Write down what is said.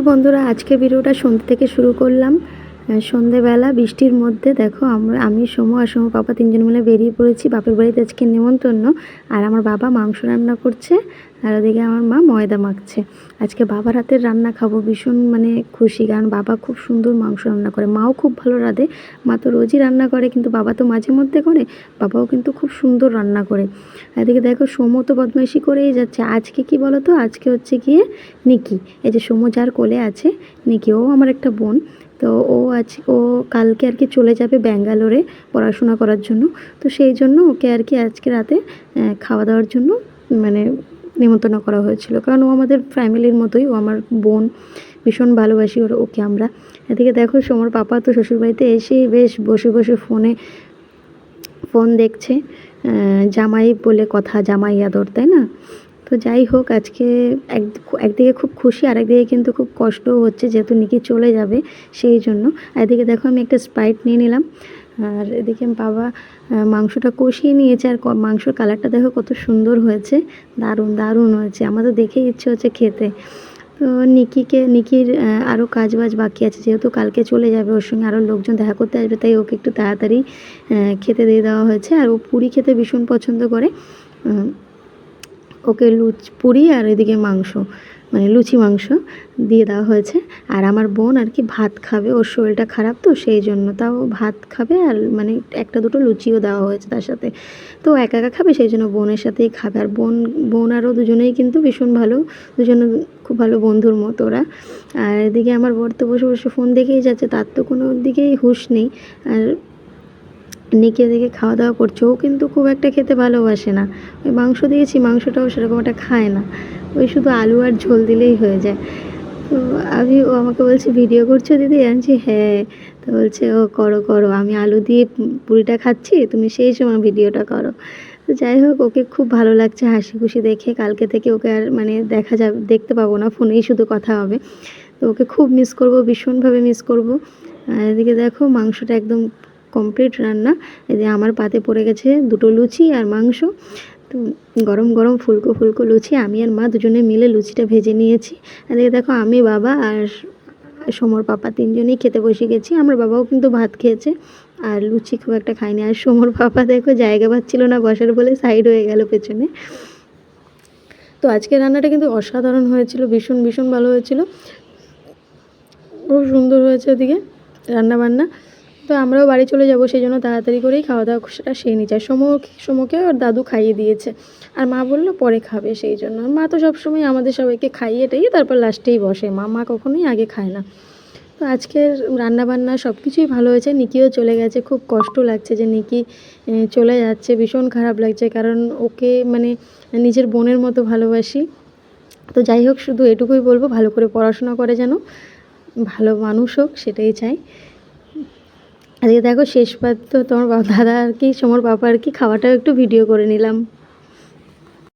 বন্ধুরা, আজকে ভিডিওটা সন্ধ্যে থেকে শুরু করলাম। সন্ধেবেলা বৃষ্টির মধ্যে দেখো আমরা, আমি, সোমো আর সোমো পাপা তিনজন মিলে বেরিয়ে পড়েছি। বাপের বাড়িতে আজকে নেমন্তন্ন। আর আমার বাবা মাংস রান্না করছে। আর ওদিকে আমার মা ময়দা মাখছে। আজকে বাবার হাতের রান্না খাব, ভীষণ মানে খুশি, কারণ বাবা খুব সুন্দর মাংস রান্না করে। মাও খুব ভালো রাঁধে, মা তো রোজই রান্না করে, কিন্তু বাবা তো মাঝে মধ্যে করে, বাবাও কিন্তু খুব সুন্দর রান্না করে। এদিকে দেখো সোমু তো বদমাইশি করেই যাচ্ছে। আজকে কি বলো তো? আজকে হচ্ছে গিয়ে নিকি। এই যে সোমু যার কোলে আছে, নিকি, ও আমার একটা বোন। তো ও আজ, ও কালকে আর কি চলে যাবে ব্যাঙ্গালোরে পড়াশোনা করার জন্য। তো সেই জন্য ওকে আর কি আজকে রাতে খাওয়া দাওয়ার জন্য মানে নিমন্ত্রণ করা হয়েছিল। কারণ ও আমাদের ফ্যামিলির মতোই, ও আমার বোন। ভীষণ ভালোবাসি ওর, ওকে আমরা। এদিকে দেখো, সোমর পাপা তো শ্বশুরবাড়িতে এসেই বেশ বসে বসে ফোনে ফোন দেখছে। জামাই বলে কথা, জামাই আদর, তাই না? তো যাই হোক, আজকে এক, একদিকে খুব খুশি আর একদিকে কিন্তু খুব কষ্টও হচ্ছে, যেহেতু নিকি চলে যাবে সেই জন্য। এদিকে দেখো, আমি একটা স্প্রাইট নিয়ে নিলাম। আর এদিকে বাবা মাংসটা কষিয়ে নিয়েছে আর মাংসর কালারটা দেখো কত সুন্দর হয়েছে। দারুণ দারুণ হয়েছে। আমাদের দেখেই ইচ্ছে হচ্ছে খেতে। তো নিকিকে, নিকির আরও কাজ বাজ বাকি আছে। যেহেতু কালকে চলে যাবে, ওর সঙ্গে আরও লোকজন দেখা করতে আসবে, তাই ওকে একটু তাড়াতাড়ি খেতে দিয়ে দেওয়া হয়েছে। আর ও পুরি খেতে ভীষণ পছন্দ করে। ওকে লুচ, পুরি আর এদিকে মাংস মানে লুচি মাংস দিয়ে দেওয়া হয়েছে। আর আমার বোন আর কি ভাত খাবে, ওর শরীরটা খারাপ তো, সেই জন্য তাও ভাত খাবে আর মানে একটা দুটো লুচিও দেওয়া হয়েছে তার সাথে। তো একা একা খাবে, সেই জন্য বোনের সাথেই খাবে। আর বোন বোন আরও দুজনেই কিন্তু ভীষণ ভালো, দুজনে খুব ভালো বন্ধুর মতো ওরা। আর এদিকে আমার বর তো বসে বসে ফোন দেখেই যাচ্ছে, তার তো কোনো দিকেই হুঁশ নেই। আর নিকে দিকে খাওয়া দাওয়া করছে, ও কিন্তু খুব একটা খেতে ভালোবাসে না। ওই মাংস দিয়েছি, মাংসটাও সেরকম একটা খায় না। ওই শুধু আলু আর ঝোল দিলেই হয়ে যায়। তো আমি, ও আমাকে বলছে, ভিডিও করছ দিদি? আনছি হ্যাঁ। তো বলছে, ও করো করো। আমি আলু দিয়ে পুরিটা খাচ্ছি, তুমি সেই সময় ভিডিওটা করো। তো যাই হোক, ওকে খুব ভালো লাগছে হাসি খুশি দেখে। কালকে থেকে ওকে আর মানে দেখা যাবে, দেখতে পাবো না, ফোনেই শুধু কথা হবে। তো ওকে খুব মিস করব, ভীষণভাবে মিস করব। আর এদিকে দেখো, মাংসটা একদম কমপ্লিট রান্না। এদিকে আমার পাতে পড়ে গেছে দুটো লুচি আর মাংস। তো গরম গরম ফুলকো ফুলকো লুচি। আমি আর মা দুজনে মিলে লুচিটা ভেজে নিয়েছি। এদিকে দেখো, আমি বাবা আর সোমর পাপা তিনজনেই খেতে বসে গেছি। আমার বাবাও কিন্তু ভাত খেয়েছে। আর লুচি খুব একটা খায়নি। আর সোমর পাপা দেখো জায়গা পাচ্ছিল না বসার বলে সাইড হয়ে গেল পেছনে। তো আজকে রান্নাটা কিন্তু অসাধারণ হয়েছিল। ভীষণ ভীষণ ভালো হয়েছিল। খুব সুন্দর হয়েছে ওদিকে রান্না বান্না তো আমরাও বাড়ি চলে যাব সেই জন্য তাড়াতাড়ি করেই খাওয়া দাওয়া সেটা সেরে নিচ্ছে আর সমো সমোকে ওর দাদু খাইয়ে দিয়েছে। আর মা বলল পরে খাবে সেই জন্য। মা তো সবসময় আমাদের সবাইকে খাইয়ে টাইয়ে তারপর লাস্টেই বসে। মা মা কখনোই আগে খায় না। তো আজকের রান্নাবান্না সব কিছুই ভালো হয়েছে। নিকিও চলে গেছে। খুব কষ্ট লাগছে যে নিকি চলে যাচ্ছে। ভীষণ খারাপ লাগছে কারণ ওকে মানে নিজের বোনের মতো ভালোবাসি। তো যাই হোক, শুধু এটুকুই বলব, ভালো করে পড়াশোনা করে যেন, ভালো মানুষ হোক, সেটাই চাই। আজকে দেখো শেষবার তো তোমার দাদা আর কি, সোমর বাবা আর কি খাওয়াটাও একটু ভিডিও করে নিলাম।